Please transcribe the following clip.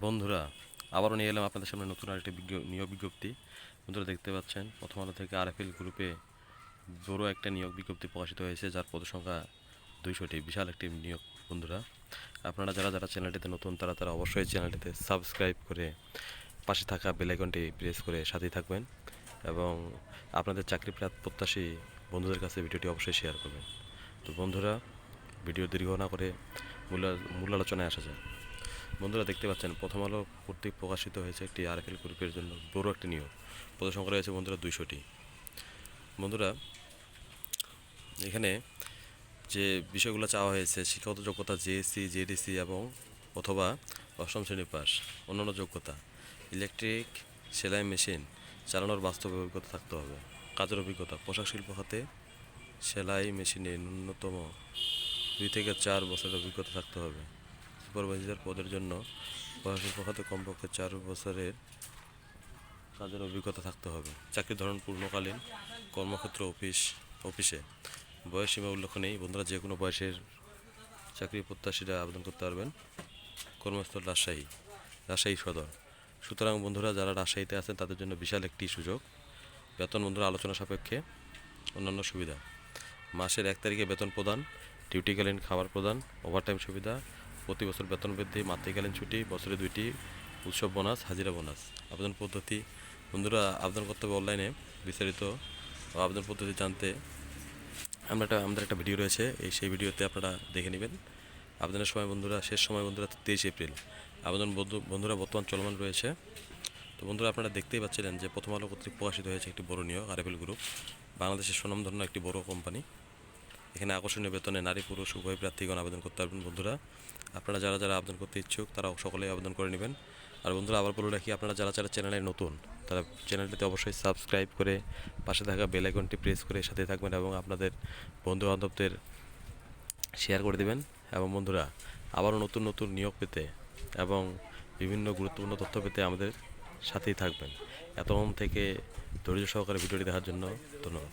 বন্ধুরা, আবারও নিয়ে এলাম আপনাদের সামনে নতুন আরেকটি নিয়োগ বিজ্ঞপ্তি। বন্ধুরা দেখতে পাচ্ছেন, প্রথম আলো থেকে আরএফএল গ্রুপে বড় একটা নিয়োগ বিজ্ঞপ্তি প্রকাশিত হয়েছে, যার পদ সংখ্যা দুইশোটি। বিশাল একটি নিয়োগ, বন্ধুরা। আপনারা যারা যারা চ্যানেলটিতে নতুন, তারা তারা অবশ্যই চ্যানেলটিতে সাবস্ক্রাইব করে পাশে থাকা বেলাইকনটি প্রেস করে সাথেই থাকবেন এবং আপনাদের চাকরি প্রত্যাশী বন্ধুদের কাছে ভিডিওটি অবশ্যই শেয়ার করবেন। তো বন্ধুরা, ভিডিও দীর্ঘ না করে মূল মূল আলোচনায় আসা যায় বন্ধুরা দেখতে পাচ্ছেন, প্রথম আলো কর্তৃক প্রকাশিত হয়েছে একটি আরএফএল গ্রুপের জন্য বড় একটি নিয়োগ। সংখ্যা রয়েছে বন্ধুরা দুইশোটি। বন্ধুরা, এখানে যে বিষয়গুলো চাওয়া হয়েছে, শিক্ষাগত যোগ্যতা জেএসসি, জেডিসি এবং অথবা অষ্টম শ্রেণি পাস, অন্যান্য যোগ্যতা, ইলেকট্রিক সেলাই মেশিন, চালানোর বাস্তব অভিজ্ঞতা থাকতে হবে, কাজের অভিজ্ঞতা, পোশাক শিল্প খাতে সেলাই মেশিনে ন্যূনতম দুই থেকে চার বছরের অভিজ্ঞতা থাকতে হবে। সুপারভাইজার পদের জন্য শিল্প খাতে কমপক্ষে চার বছরের কাজের অভিজ্ঞতা থাকতে হবে। চাকরির ধরন পূর্ণকালীন কর্মক্ষেত্র অফিস, অফিসে। বয়স সীমা উল্লেখ নেই। বন্ধুরা, যে কোনো বয়সের চাকরি প্রত্যাশীরা আবেদন করতে পারবেন। কর্মস্থল রাজশাহী রাজশাহী সদর। সুতরাং বন্ধুরা, যারা রাজশাহীতে আছেন, তাদের জন্য বিশাল একটি সুযোগ। বেতন বন্ধুরা, আলোচনা সাপেক্ষে অন্যান্য সুবিধা। মাসের এক তারিখে বেতন প্রদান ডিউটিকালীন খাবার প্রদান ওভারটাইম সুবিধা প্রতি বছর বেতন বৃদ্ধি, মাতৃকালীন ছুটি, বছরে দুইটি, উৎসব বোনাস, হাজিরা বোনাস। আবেদন পদ্ধতি, বন্ধুরা, আবেদন করতে হবে অনলাইনে বিস্তারিত আবেদন পদ্ধতি জানতে আমরা একটা, আমাদের একটা ভিডিও রয়েছে। এই সেই ভিডিওতে আপনারা দেখে নেবেন। আবেদনের সময় বন্ধুরা, শেষ সময় বন্ধুরা, তেইশ এপ্রিল। আবেদন বন্ধু- বন্ধুরা, বর্তমান চলমান রয়েছে। তো বন্ধুরা, আপনারা দেখতেই পাচ্ছিলেন যে প্রথম আলো কর্তৃক প্রকাশিত হয়েছে একটি বড় নিয়োগ আরএফএল গ্রুপ। বাংলাদেশের সুনামধন্য একটি বড় কোম্পানি। এখানে আকর্ষণীয় বেতনে নারী, পুরুষ, উভয় প্রার্থীগণ আবেদন করতে পারবেন বন্ধুরা। আপনারা যারা যারা আবেদন করতে ইচ্ছুক, তারা সকলেই আবেদন করে নেবেন। আর বন্ধুরা, আবার বলে রাখি, আপনারা যারা যারা চ্যানেলে নতুন, তারা চ্যানেলটিতে অবশ্যই সাবস্ক্রাইব করে পাশে থাকা বেল আইকনটি প্রেস করে সাথে থাকবেন এবং আপনাদের বন্ধু বান্ধবদের শেয়ার করে দেবেন। এবং বন্ধুরা, আবারও নতুন নতুন নিয়োগ পেতে এবং বিভিন্ন গুরুত্বপূর্ণ তথ্য পেতে আমাদের সাথেই থাকবেন। এতক্ষণ থেকে ধৈর্য সহকারে ভিডিওটি দেখার জন্য ধন্যবাদ।